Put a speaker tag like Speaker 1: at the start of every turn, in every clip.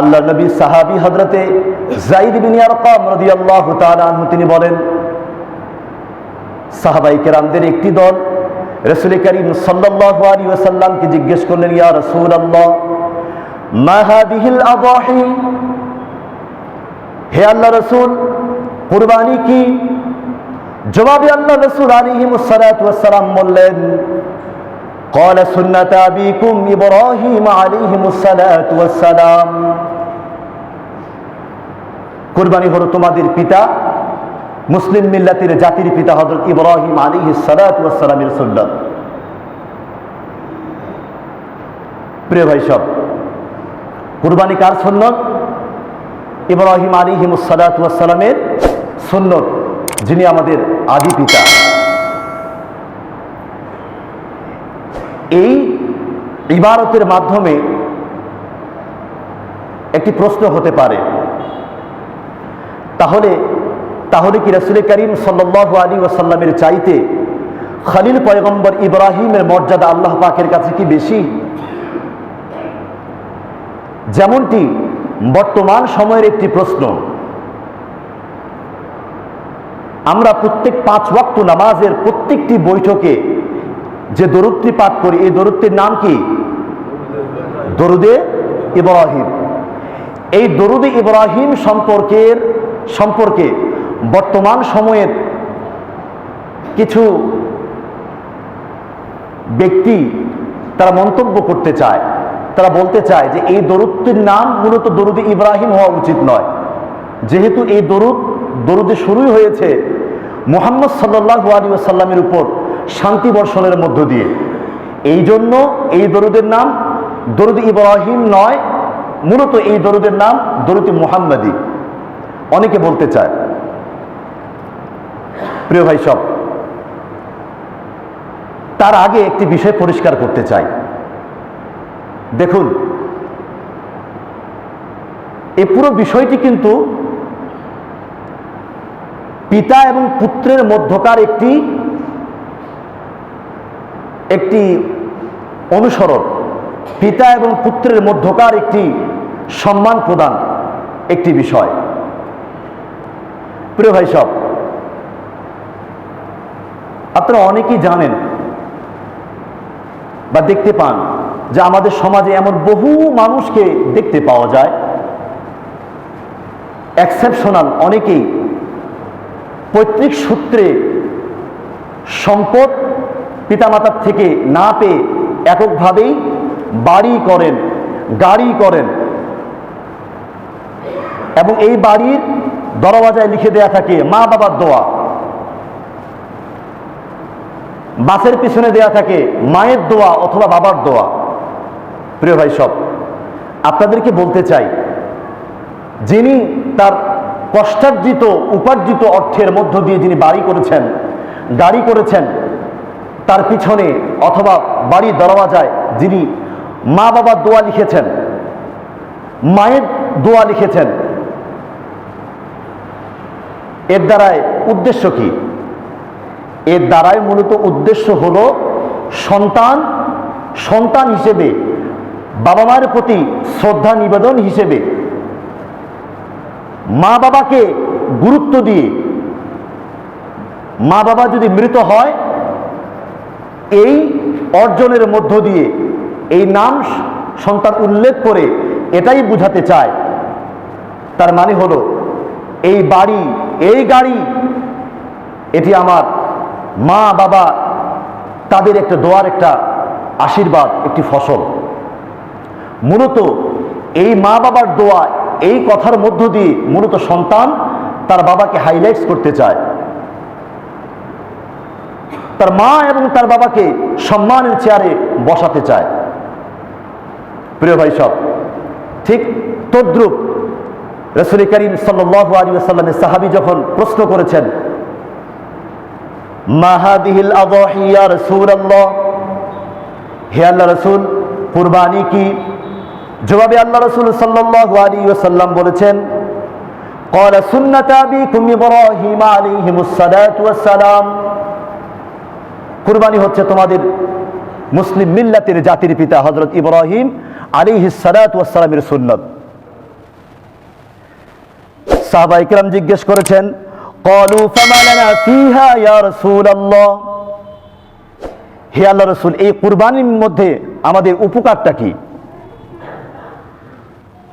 Speaker 1: আল্লাহ নবী সাহাবি হজরতে জাইদ তিনি বলেন সাহাবাই কেরামদের একটি দল করিম জিজ্ঞেস করলেন, ইয়া রাসূলুল্লাহ, মা হে আল্লাহ রসুল, কুরবানি কি? জবাবে আল্লাহ রসুল আলিহিমুসালাম বললেন قال سنة أبيكم إبراهيم عليه الصلاة والسلام কুরবানি হলো তোমাদের পিতা মুসলিম মিল্লাতের জাতির পিতা হজরত ইব্রাহিম আলী সালাতামের সুন্নত প্রিয় ভাই সব কুরবানি কার সুন্নত ইব্রাহিম আলী হিমুসালাতামের সুন্নত যিনি আমাদের আদি পিতা ইবারতের মাধ্যমে একটি প্রশ্ন হতে পারে। তাহলে তাহলে কি রসুল করিম সাল্লাহ আলী ওসাল্লামের চাইতে খালিল পয়গম্বর ইব্রাহিমের মর্যাদা আল্লাহ পাকের কাছে কি বেশি? যেমনটি বর্তমান সময়ের একটি প্রশ্ন। আমরা প্রত্যেক পাঁচ ওয়াক্ত নামাজের প্রত্যেকটি বৈঠকে যে দরুদটি পাঠ করি, এই দরুদটির নাম কি? দরুদে ইব্রাহিম। এই দরুদে ইব্রাহিম সম্পর্কের, সম্পর্কে বর্তমান সময়ের কিছু ব্যক্তি তারা মন্তব্য করতে চায়। তারা বলতে চায় যে এই দরুদটির নাম মূলত দরুদে ইব্রাহিম হওয়া উচিত নয়। যেহেতু এই দরুদ, দরুদে শুরুই হয়েছে মোহাম্মদ সাল্লাহু আলী আসাল্লামের উপর শান্তি বর্ষণের মধ্য দিয়ে। এই জন্য এই দরুদের নাম দরুদ ইব্রাহিম নয়, মূলত এই দরুদের নাম দরুদ মুহাম্মাদি। অনেকে বলতে চায়। প্রিয় ভাই সব, তার আগে একটি বিষয় পরিষ্কার করতে চাই। দেখুন এই পুরো বিষয়টি কিন্তু পিতা এবং পুত্রের মধ্যকার একটি একটি অনুসরণ। পিতা এবং পুত্রের মধ্যকার একটি সম্মান প্রদান একটি বিষয়। প্রিয় ভাই সব, আপনারা অনেকেই জানেন বা দেখতে পান যে আমাদের সমাজে এমন বহু মানুষকে দেখতে পাওয়া যায়। এক্সেপশনাল অনেকেই পৈতৃক সূত্রে সম্পদ পিতামাতার থেকে না পেয়ে এককভাবেই বাড়ি করেন, গাড়ি করেন। এবং এই বাড়ির দরওয়াজায় লিখে দেয়া থাকে, মা বাবার দোয়া। বাসের পিছনে দেয়া থাকে, মায়ের দোয়া অথবা বাবার দোয়া। প্রিয় ভাই সব, আপনাদেরকে বলতে চাই, যিনি তার কষ্টার্জিত, উপার্জিত অর্থের মধ্য দিয়ে যিনি বাড়ি করেছেন, গাড়ি করেছেন, তার পিছনে অথবা বাড়ির দরওয়াজায় যিনি মা বাবার দোয়া লিখেছেন। মায়ের দোয়া লিখেছেন। এর দ্বারায় উদ্দেশ্য কি? এর দ্বারাই মূলত উদ্দেশ্য হলো সন্তান সন্তান হিসেবে, বাবা মায়ের প্রতি শ্রদ্ধা নিবেদন হিসেবে, মা বাবাকে গুরুত্ব দিয়ে, মা বাবা যদি মৃত হয়, এই অর্জনের মধ্য দিয়ে এই নাম সন্তান উল্লেখ করে এটাই বুঝাতে চায়। তার মানে হলো, এই বাড়ি, এই গাড়ি, এটি আমার মা, বাবা, তাদের একটা দোয়ার একটা আশীর্বাদ, একটি ফসল। মূলত এই মা, বাবার দোয়া, এই কথার মধ্য দিয়ে মূলত সন্তান তার বাবাকে হাইলাইটস করতে চায়। তার মা এবং তার বাবাকে সম্মানের চেয়ারে বসাতে চায়। প্রিয় ভাই সব ঠিক তদ্রুপ রসুল করিম সাল্লাহ আলী আসাল্লামের সাহাবি যখন প্রশ্ন করেছেন মাহাদিহিল আবহিয়া রসুল আল্লাহ হে আল্লাহ রসুল কুরবানি কি জবাবে আল্লাহ রসুল সাল্লাহ আলী ওসাল্লাম বলেছেন قال سنة أبيكم إبراهيم عليه الصلاة والسلام কুরবানি হচ্ছে তোমাদের মুসলিম মিল্লাতের জাতির পিতা হজরত ইব্রাহিম আলী হিসালাতামের সুন্নত। সাহাবা ইকরাম জিজ্ঞেস করেছেন, কলু হে আল্লাহ রসুল, এই কুরবানির মধ্যে আমাদের উপকারটা কি?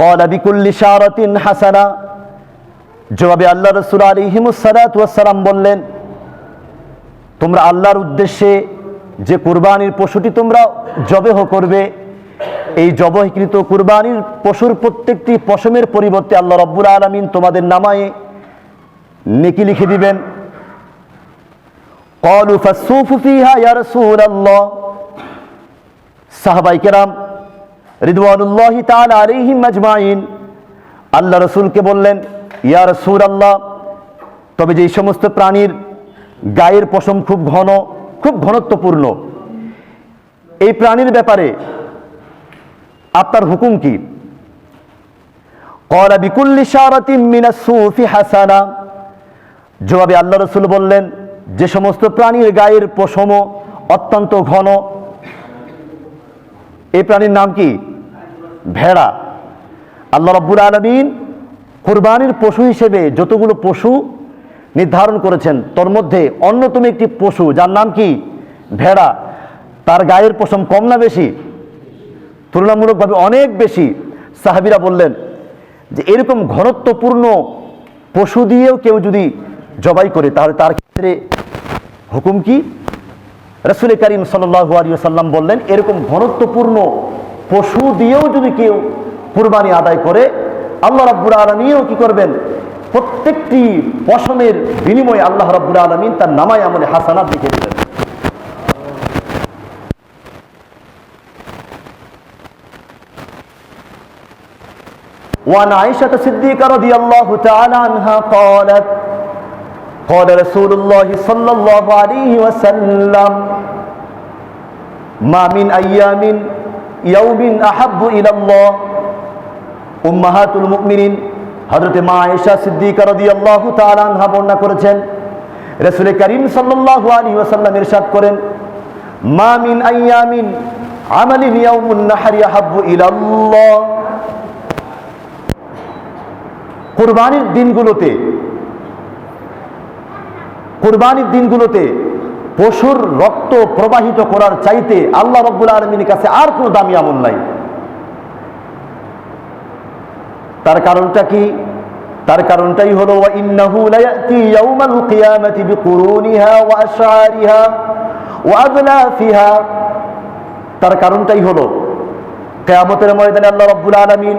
Speaker 1: কলা বিকুল্লি শারাতিন হাসানা। জবাবে আল্লাহ রসুল আলিহিমুসালাম বললেন, তোমরা আল্লাহর উদ্দেশ্যে যে কুরবানির পশুটি তোমরা জবেহ করবে এই জবহকৃত কুরবানির পশুর প্রত্যেকটি পশমের পরিবর্তে আল্লাহ রব্বুর আলমিন তোমাদের নামায়ে নেকি লিখে দিবেন। কলু ফাসুফিহা ইয়ারসুল আল্লাহ সাহাবাই মাজমাইন আল্লাহ রসুলকে বললেন, ইয়া রসুল আল্লাহ তবে যে সমস্ত প্রাণীর গায়ের পশম খুব ঘন, খুব ঘনত্বপূর্ণ, এই প্রাণীর ব্যাপারে আপনার হুকুম কি? মিনা সুফি হাসানা। জবাবে আল্লাহ রসুল বললেন, যে সমস্ত প্রাণীর গায়ের পশম অত্যন্ত ঘন। এই প্রাণীর নাম কি? ভেড়া। আল্লাহ রব্বুল আলমিন কোরবানির পশু হিসেবে যতগুলো পশু নির্ধারণ করেছেন, তোর মধ্যে অন্যতম একটি পশু, যার নাম কি? ভেড়া। তার গায়ের পশম কম না বেশি? তুলনামূলকভাবে অনেক বেশি সাহাবিরা বললেন যে এরকম ঘনত্বপূর্ণ পশু দিয়েও কেউ যদি জবাই করে, তাহলে তার ক্ষেত্রে হুকুম কি? রসুল করিম সাল্লু আলী সাল্লাম বললেন, এরকম ঘনত্বপূর্ণ পশু দিয়েও যদি কেউ কুরবানি আদায় করে, আল্লাহ রাব্বুল আলমিনও কি করবেন? প্রত্যেকটি পশমের বিনিময়ে আল্লাহ রাব্বুল আলমিন তার নামায় আমলে হাসানাত লিখে দেবেন। وعن عائشة الصديقة رضي الله تعالى عنها قالت قال رسول الله صلى الله عليه وسلم ما من أيام يوم أحب إلى الله أمهات المؤمنين হজরত মা আয়েশা সিদ্দিকা রাদিয়াল্লাহু তাআলা আনহা বর্ণনা করেছেন রাসূল করিম সাল্লাল্লাহু আলাইহি ওয়াসাল্লাম ইরশাদ করেন মা মিন আইয়ামিন আমালিন ইয়াউমুন নাহরি আহাব্বু ইলাল্লাহ কুরবানির দিনগুলোতে কুরবানির দিনগুলোতে পশুর রক্ত প্রবাহিত করার চাইতে আল্লাহ রব্বুল আলমিনের কাছে আর কোনো দামি আমল নাই। তার কারণটা কি? তার কারণটাই হলো ইন্নাহু লায়াতি ইয়াউমাল কিয়ামাতি বিকুরুনিহা ওয়া আশআরিহা ওয়া আদলাফিহা তার কারণটাই হলো, কিয়ামতের ময়দানে আল্লাহ রাব্বুল আলামিন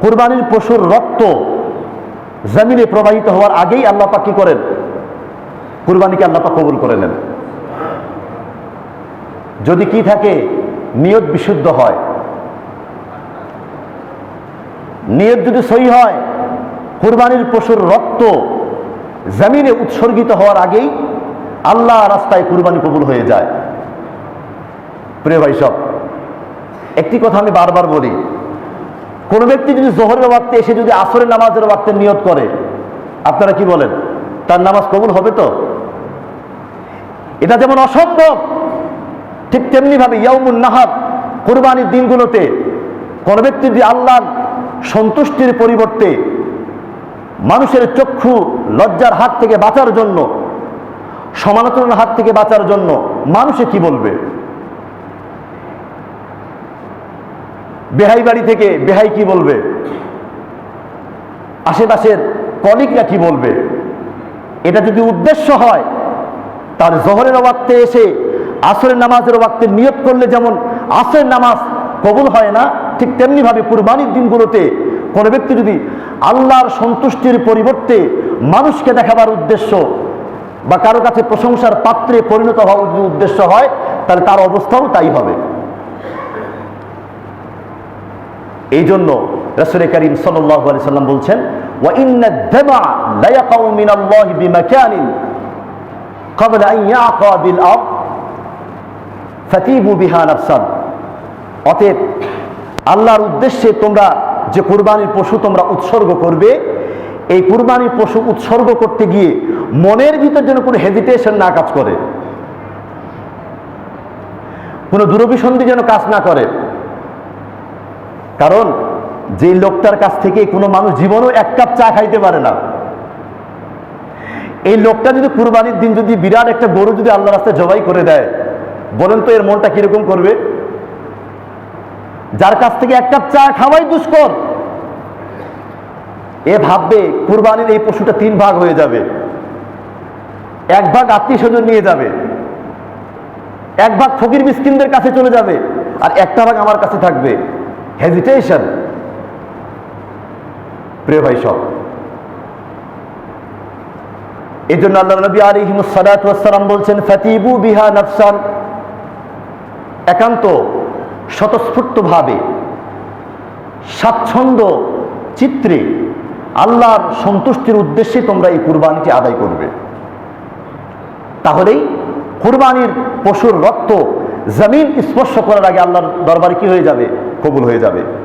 Speaker 1: কুরবানির পশুর রক্ত জমিনে প্রবাহিত হওয়ার আগেই আল্লাহ পাক কি করেন? কুরবানিকে আল্লাহ পাক কবুল করে নেন। যদি কি থাকে, নিয়ত বিশুদ্ধ হয়। নিয়ত যদি সই হয়, কুরবানির পশুর রক্ত জমিনে উৎসর্গিত হওয়ার আগেই আল্লাহ রাস্তায় কুরবানি কবুল হয়ে যায়। প্রিয় ভাই সব, একটি কথা আমি বারবার বলি কোন ব্যক্তি যদি জোহরের ওয়াক্তে এসে যদি আসরের নামাজের ওয়াক্তে নিয়ত করে, আপনারা কি বলেন? তার নামাজ কবুল হবে তো? এটা যেমন অসম্ভব, ঠিক তেমনি ভাবে ইয়ামুন নাহাব কোরবানির দিনগুলোতে কোন ব্যক্তি যদি আল্লাহর সন্তুষ্টির পরিবর্তে মানুষের চক্ষু লজ্জার হাত থেকে বাঁচার জন্য, সমালোচনার হাত থেকে বাঁচার জন্য মানুষে কি বলবে? বেহাই বাড়ি থেকে বেহাই কি বলবে? আশেপাশের কলিকরা কি বলবে? এটা যদি উদ্দেশ্য হয়, তার জহরের ওয়াক্তে এসে আসরের নামাজের ওয়াক্তে নিয়োগ করলে যেমন আসরের নামাজ কবুল হয় না, ঠিক তেমনিভাবে কুরবানির দিনগুলোতে কোনো ব্যক্তি যদি আল্লাহর সন্তুষ্টির পরিবর্তে মানুষকে দেখাবার উদ্দেশ্য বা কারও কাছে প্রশংসার পাত্রে পরিণত হওয়ার উদ্দেশ্য হয়, তাহলে তার অবস্থাও তাই হবে। এই জন্য রসুল করিম সাল্লাহ সাল্লাম বলছেন وإن الدمع ليقع من الله بمكان قبل أن يعقى بالأرض فتيبوا بها نفسا অতএব আল্লাহর উদ্দেশ্যে তোমরা যে কুরবানির পশু তোমরা উৎসর্গ করবে এই কুরবানির পশু উৎসর্গ করতে গিয়ে মনের ভিতর যেন কোনো হেজিটেশন না কাজ করে কোনো দুরভিসন্ধি যেন কাজ না করে কারণ যে লোকটার কাছ থেকে কোনো মানুষ জীবনও এক কাপ চা খাইতে পারে না। এই লোকটা যদি কুরবানির দিন যদি বিরাট একটা গরু যদি আল্লাহ রাস্তায় জবাই করে দেয়, বলেন তো এর মনটা কীরকম করবে? যার কাছ থেকে এক কাপ চা খাওয়াই দুষ্কর। এ ভাববে কুরবানির এই পশুটা তিন ভাগ হয়ে যাবে। এক ভাগ আত্মীয় স্বজন নিয়ে যাবে। এক ভাগ ফকির মিসকিনদের কাছে চলে যাবে। আর একটা ভাগ আমার কাছে থাকবে। হেজিটেশন প্রিয় ভাই সব এই জন্য আল্লাহ নবী আলিহিমসালাম বলছেন, ফাতিবু বিহা নফসান। একান্ত, স্বতঃস্ফূর্তভাবে, স্বাচ্ছন্দ্য চিত্রে আল্লাহর সন্তুষ্টির উদ্দেশ্যে তোমরা এই কুরবানিটি আদায় করবে। তাহলেই কুরবানির পশুর রক্ত জমিন স্পর্শ করার আগে আল্লাহর দরবারে কি হয়ে যাবে? কবুল হয়ে যাবে।